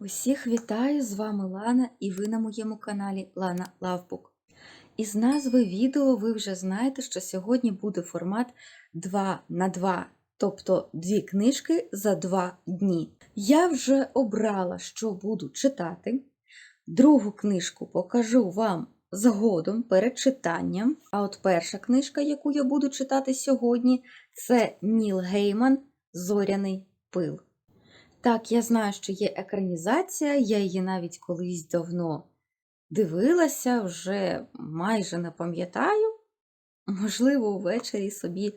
Усіх вітаю! З вами Лана і ви на моєму каналі Лана Лавбук. Із назви відео ви вже знаєте, що сьогодні буде формат 2 на 2, тобто дві книжки за два дні. Я вже обрала, що буду читати. Другу книжку покажу вам згодом перед читанням. А от перша книжка, яку я буду читати сьогодні, це Ніл Гейман Зоряний пил. Так, я знаю, що є екранізація, я її навіть колись давно дивилася, вже майже не пам'ятаю. Можливо, ввечері собі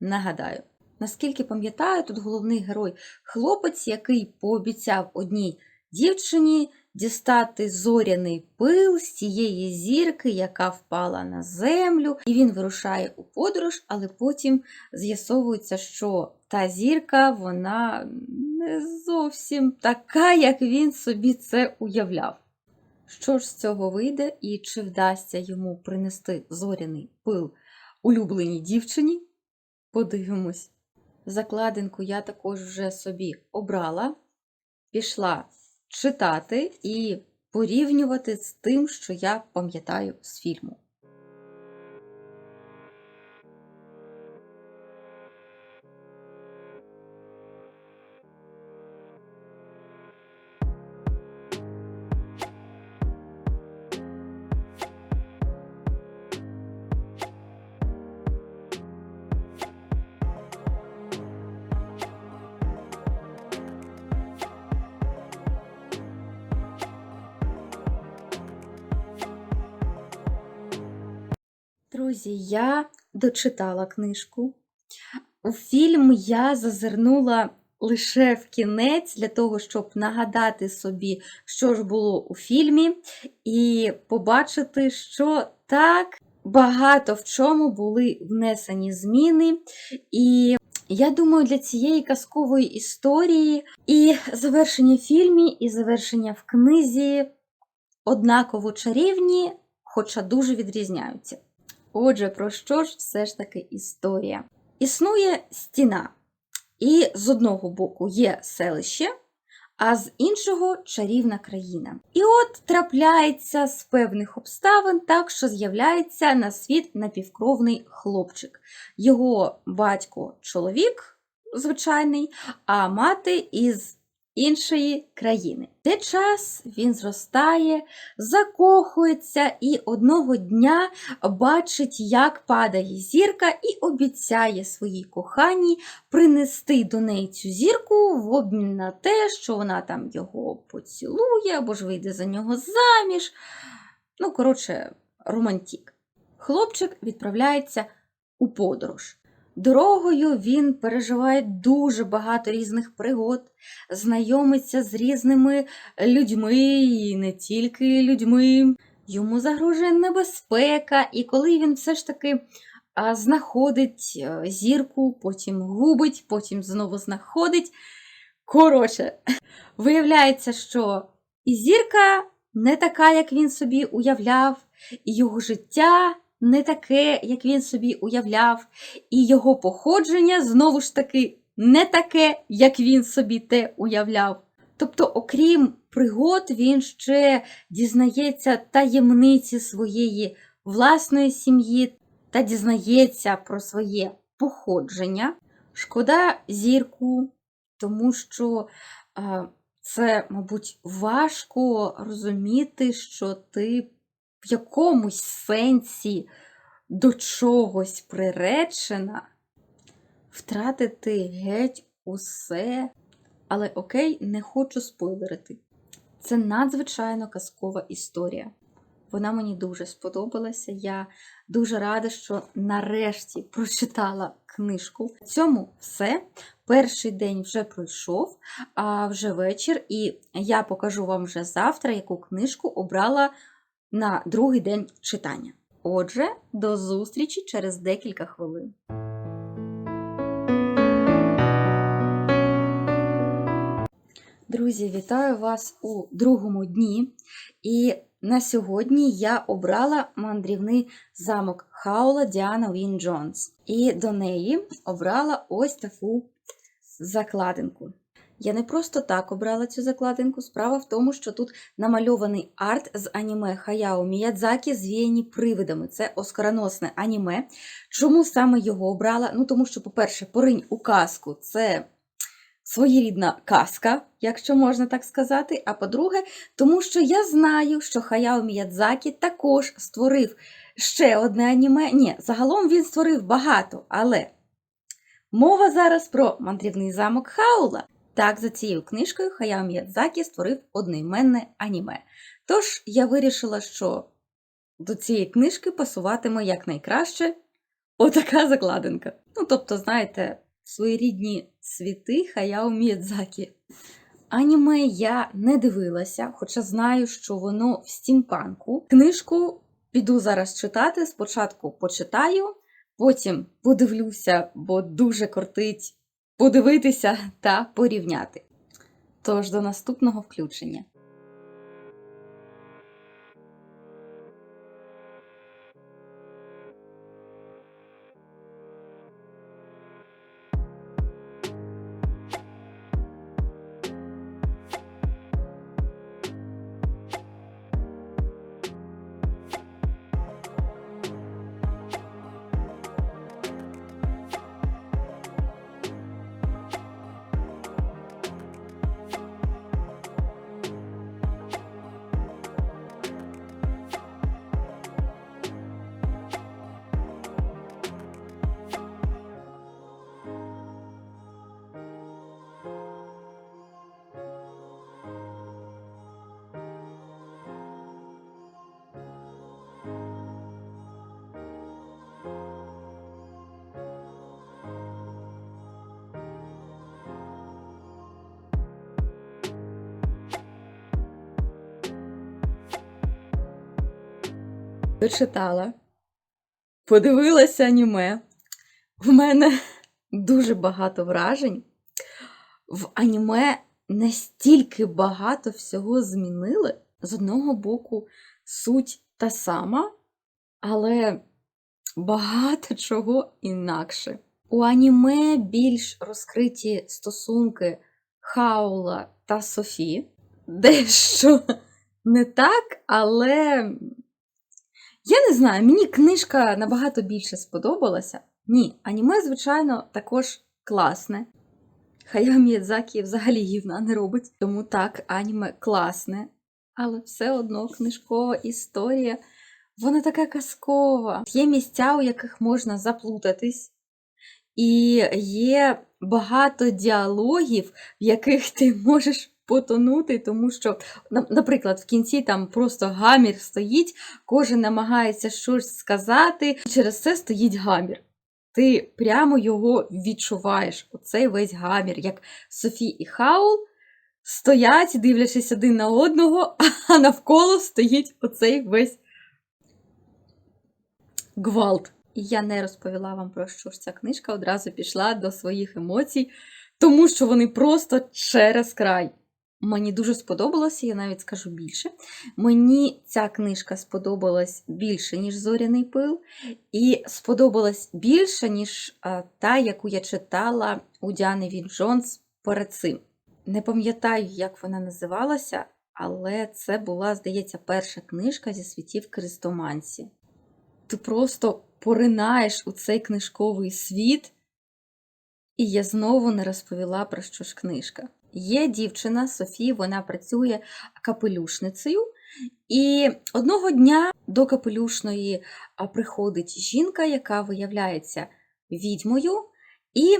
нагадаю. Наскільки пам'ятаю, тут головний герой хлопець, який пообіцяв одній дівчині дістати зоряний пил з тієї зірки, яка впала на землю, і він вирушає у подорож, але потім з'ясовується, що та зірка, вона не зовсім така, як він собі це уявляв. Що ж з цього вийде, і чи вдасться йому принести зоряний пил улюбленій дівчині? Подивимось. Закладинку я також вже собі обрала, пішла читати і порівнювати з тим, що я пам'ятаю з фільму. Друзі, я дочитала книжку. У фільм я зазирнула лише в кінець для того, щоб нагадати собі, що ж було у фільмі, і побачити, що так багато в чому були внесені зміни. І я думаю, для цієї казкової історії і завершення в фільмі, і завершення в книзі однаково чарівні, хоча дуже відрізняються. Отже, про що ж все ж таки історія? Існує стіна, і з одного боку є селище, а з іншого чарівна країна. І от трапляється з певних обставин так, що з'являється на світ напівкровний хлопчик. Його батько чоловік звичайний, а мати із іншої країни. Де час він зростає, закохується і одного дня бачить, як падає зірка, і обіцяє своїй коханій принести до неї цю зірку в обмін на те, що вона там його поцілує або ж вийде за нього заміж. Ну, коротше, романтік. Хлопчик відправляється у подорож. Дорогою він переживає дуже багато різних пригод, знайомиться з різними людьми, і не тільки людьми. Йому загрожує небезпека, і коли він все ж таки знаходить зірку, потім губить, потім знову знаходить. Коротше, виявляється, що і зірка не така, як він собі уявляв, і його життя не таке, як він собі уявляв, і його походження знову ж таки не таке, як він собі те уявляв. Тобто, окрім пригод, він ще дізнається таємниці своєї власної сім'ї та дізнається про своє походження. Шкода зірку, тому що а, це, мабуть, важко розуміти, що ти в якомусь сенсі до чогось приречена, втратити геть усе. Але окей, не хочу спойлерити. Це надзвичайно казкова історія. Вона мені дуже сподобалася. Я дуже рада, що нарешті прочитала книжку. В цьому все. Перший день вже пройшов, а вже вечір, і я покажу вам вже завтра, яку книжку обрала на другий день читання. Отже, до зустрічі через декілька хвилин. Друзі, вітаю вас у другому дні. І на сьогодні я обрала мандрівний замок Хаула Діана Він Джонс. І до неї обрала ось таку закладинку. Я не просто так обрала цю закладинку. Справа в тому, що тут намальований арт з аніме Хаяо Міядзакі звіяні привидами. Це оскароносне аніме. Чому саме його обрала? Ну, тому що, по-перше, поринь у казку це своєрідна казка, якщо можна так сказати. А по-друге, тому що я знаю, що Хаяо Міядзакі також створив ще одне аніме. Ні, загалом він створив багато, але мова зараз про мандрівний замок Хаула. Так, за цією книжкою Хаяо Міядзакі створив одноіменне аніме. Тож я вирішила, що до цієї книжки пасуватиме якнайкраще отака закладинка. Ну, тобто, знаєте, своєрідні світи Хаяо Міядзакі. Аніме я не дивилася, хоча знаю, що воно в стімпанку. Книжку піду зараз читати. Спочатку почитаю, потім подивлюся, бо дуже кортить подивитися та порівняти. Тож до наступного включення. Дочитала, подивилася аніме. В мене дуже багато вражень. В аніме настільки багато всього змінили. З одного боку, суть та сама, але багато чого інакше. У аніме більш розкриті стосунки Хаула та Софі. Дещо не так, але я не знаю, мені книжка набагато більше сподобалася. Ні, аніме, звичайно, також класне. Хаяо Міядзакі взагалі гівна не робить, тому так, аніме класне. Але все одно книжкова історія, вона така казкова. Є місця, у яких можна заплутатись, і є багато діалогів, в яких ти можеш потонути, тому що, наприклад, в кінці там просто гамір стоїть, кожен намагається щось сказати, і через це стоїть гамір. Ти прямо його відчуваєш, оцей весь гамір, як Софі і Хаул стоять, дивлячись один на одного, а навколо стоїть оцей весь гвалт. І я не розповіла вам про що ж ця книжка, одразу пішла до своїх емоцій, тому що вони просто через край. Мені дуже сподобалося, я навіть скажу більше. Мені ця книжка сподобалась більше, ніж Зоряний пил, і сподобалась більше, ніж та, яку я читала у Діани Віль Джонс перед цим. Не пам'ятаю, як вона називалася, але це була, здається, перша книжка зі світів Крестомансі. Ти просто поринаєш у цей книжковий світ, і я знову не розповіла про що ж книжка. Є дівчина Софі, вона працює капелюшницею, і одного дня до капелюшної приходить жінка, яка виявляється відьмою, і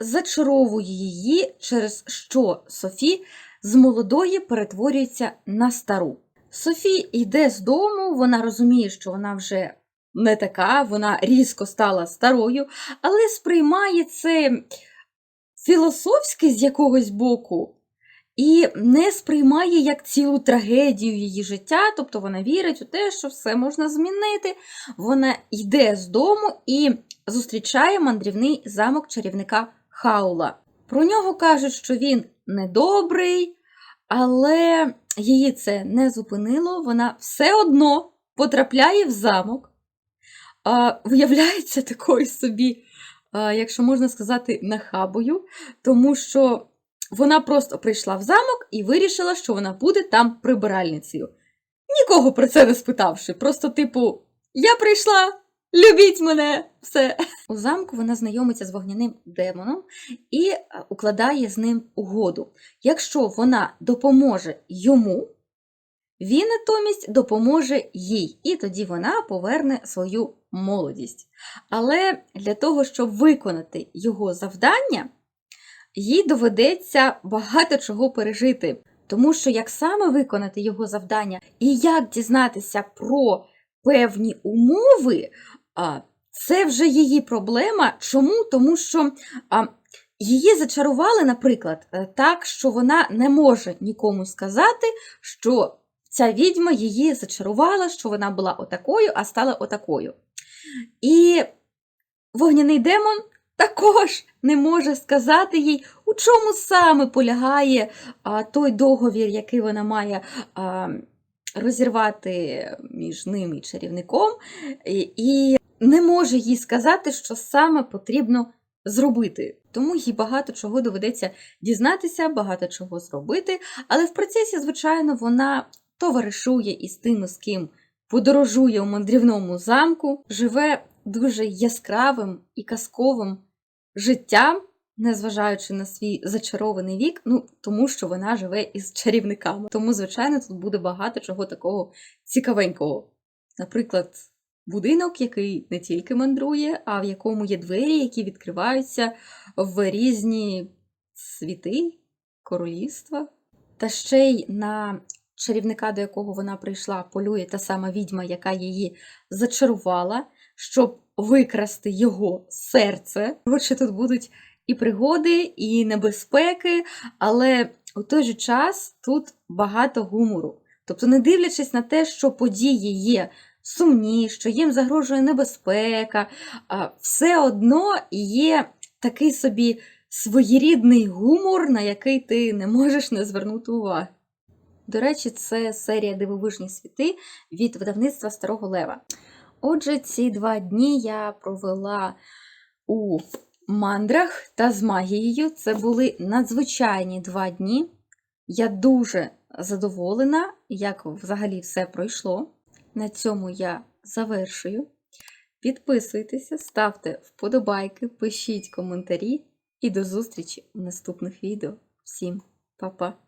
зачаровує її, через що Софі з молодої перетворюється на стару. Софі йде з дому, вона розуміє, що вона вже не така, вона різко стала старою, але сприймає це філософськи з якогось боку. І не сприймає як цілу трагедію її життя, тобто вона вірить у те, що все можна змінити. Вона йде з дому і зустрічає мандрівний замок чарівника Хаула. Про нього кажуть, що він недобрий, але її це не зупинило. Вона все одно потрапляє в замок. Виявляється такою собі, якщо можна сказати, нахабою, тому що вона просто прийшла в замок і вирішила, що вона буде там прибиральницею. Нікого про це не спитавши. Просто, типу, я прийшла, любіть мене, все. У замку вона знайомиться з вогняним демоном і укладає з ним угоду. Якщо вона допоможе йому, він натомість допоможе їй, і тоді вона поверне свою молодість. Але для того, щоб виконати його завдання, їй доведеться багато чого пережити. Тому що як саме виконати його завдання і як дізнатися про певні умови, це вже її проблема. Чому? Тому що її зачарували, наприклад, е, так, що вона не може нікому сказати, що ця відьма її зачарувала, що вона була отакою, а стала отакою. І вогняний демон також не може сказати їй, у чому саме полягає а, той договір, який вона має а, розірвати між ним і чарівником, і, не може їй сказати, що саме потрібно зробити. Тому їй багато чого доведеться дізнатися, багато чого зробити. Але в процесі, звичайно, вона товаришує із тими, з ким подорожує у мандрівному замку, живе дуже яскравим і казковим життям, незважаючи на свій зачарований вік, ну тому що вона живе із чарівниками. Тому, звичайно, тут буде багато чого такого цікавенького. Наприклад, будинок, який не тільки мандрує, а в якому є двері, які відкриваються в різні світи, королівства. Та ще й на чарівника, до якого вона прийшла, полює та сама відьма, яка її зачарувала, щоб викрасти його серце. Коротше, тут будуть і пригоди, і небезпеки, але у той же час тут багато гумору. Тобто, не дивлячись на те, що події є сумні, що їм загрожує небезпека, все одно є такий собі своєрідний гумор, на який ти не можеш не звернути уваги. До речі, це серія Дивовижні світи від видавництва Старого Лева. Отже, ці два дні я провела у мандрах та з магією. Це були надзвичайні два дні. Я дуже задоволена, як взагалі все пройшло. На цьому я завершую. Підписуйтеся, ставте вподобайки, пишіть коментарі і до зустрічі в наступних відео. Всім па-па!